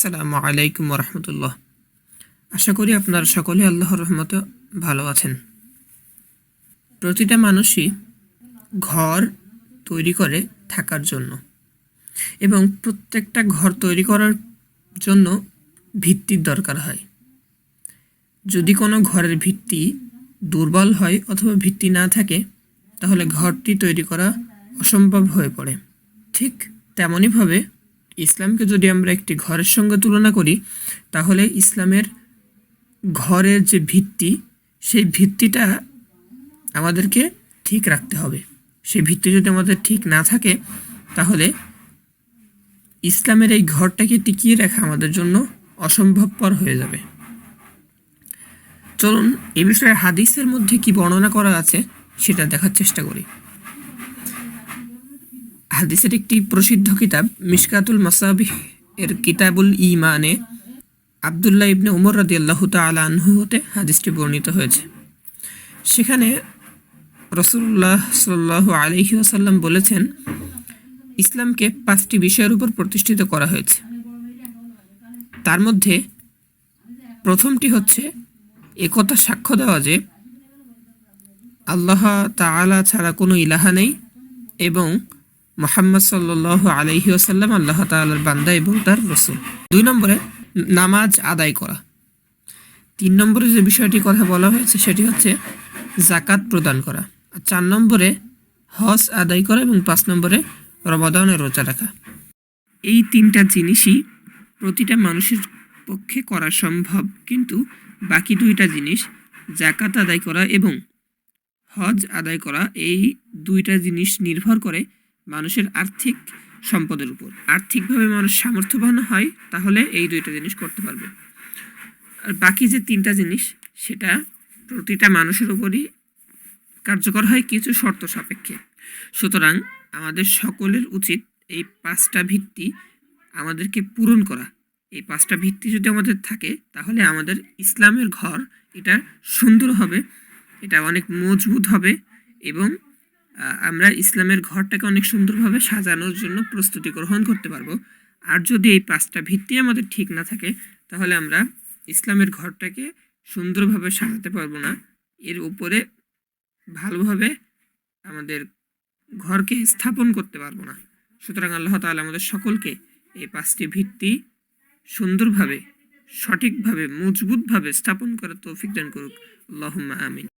আসসালামু আলাইকুম রহমতুল্লাহ আশা করি আপনারা সকলে আল্লাহর রহমতে ভালো আছেন। প্রতিটা মানুষই ঘর তৈরি করে থাকার জন্য এবং প্রত্যেকটা ঘর তৈরি করার জন্য ভিত্তির দরকার হয়। যদি কোনো ঘরের ভিত্তি দুর্বল হয় অথবা ভিত্তি না থাকে, তাহলে ঘরটি তৈরি করা অসম্ভব হয়ে পড়ে। ঠিক তেমনইভাবে ইসলামকে যদি আমরা একটি ঘরের সঙ্গে তুলনা করি, তাহলে ইসলামের ঘরের যে ভিত্তি, সেই ভিত্তিটা আমাদেরকে ঠিক রাখতে হবে। সেই ভিত্তি যদি আমাদের ঠিক না থাকে, তাহলে ইসলামের এই ঘরটাকে টিকিয়ে রাখা আমাদের জন্য অসম্ভবপর হয়ে যাবে। চলুন, এ বিষয়ে হাদিসের মধ্যে কি বর্ণনা করা আছে, সেটা দেখার চেষ্টা করি। হাদিসের একটি প্রসিদ্ধ কিতাব, মিশকাতুল মাসাবিহ এর কিতাবুল ইমানে আবদুল্লাহ ইবনে উমর রাদি আল্লাহ তালা আনহু হতে হাদিসটি বর্ণিত হয়েছে। সেখানে রসুল্লাহ সাল্লাহ আলহি আসাল্লাম বলেছেন, ইসলামকে পাঁচটি বিষয়ের উপর প্রতিষ্ঠিত করা হয়েছে। তার মধ্যে প্রথমটি হচ্ছে একথা সাক্ষ্য দেওয়া যে, আল্লাহ তাআলা ছাড়া কোনো ইলাহা নেই এবং মোহাম্মদ সাল্লাহ আলহি আসাল্লাম আল্লাহ তাআলার বান্দা এবং তার রসুল। দুই নম্বরে নামাজ আদায় করা। তিন নম্বরে যে বিষয়টি কথা বলা হয়েছে সেটি হচ্ছে জাকাত প্রদান করা। আর চার নম্বরে হজ আদায় করা এবং পাঁচ নম্বরে রমাদানের রোজা রাখা। এই তিনটা জিনিসই প্রতিটা মানুষের পক্ষে করা সম্ভব, কিন্তু বাকি দুইটা জিনিস জাকাত আদায় করা এবং হজ আদায় করা, এই দুইটা জিনিস নির্ভর করে মানুষের আর্থিক সম্পদের উপর। আর্থিকভাবে মানুষ সামর্থ্যবান হয়, তাহলে এই দুইটা জিনিস করতে পারবে। আর বাকি যে তিনটা জিনিস, সেটা প্রতিটা মানুষের উপরই কার্যকর হয় কিছু শর্ত সাপেক্ষে। সুতরাং আমাদের সকলের উচিত এই পাঁচটা ভিত্তি আমাদেরকে পূরণ করা। এই পাঁচটা ভিত্তি যদি আমাদের থাকে, তাহলে আমাদের ইসলামের ঘর এটা সুন্দর হবে, এটা অনেক মজবুত হবে এবং আমরা ইসলামের ঘরটাকে অনেক সুন্দরভাবে সাজানোর জন্য প্রস্তুতি গ্রহণ করতে পারব। আর যদি এই পাঁচটা ভিত্তি আমাদের ঠিক না থাকে, তাহলে আমরা ইসলামের ঘরটাকে সুন্দরভাবে সাজাতে পারব না। এর উপরে ভালোভাবে আমাদের ঘরকে স্থাপন করতে পারব না। সুতরাং আল্লাহ তাআলা আমাদের সকলকে এই পাঁচটি ভিত্তি সুন্দরভাবে, সঠিকভাবে, মজবুতভাবে স্থাপন করার তৌফিক দান করুক। আল্লাহুম্মা আমিন।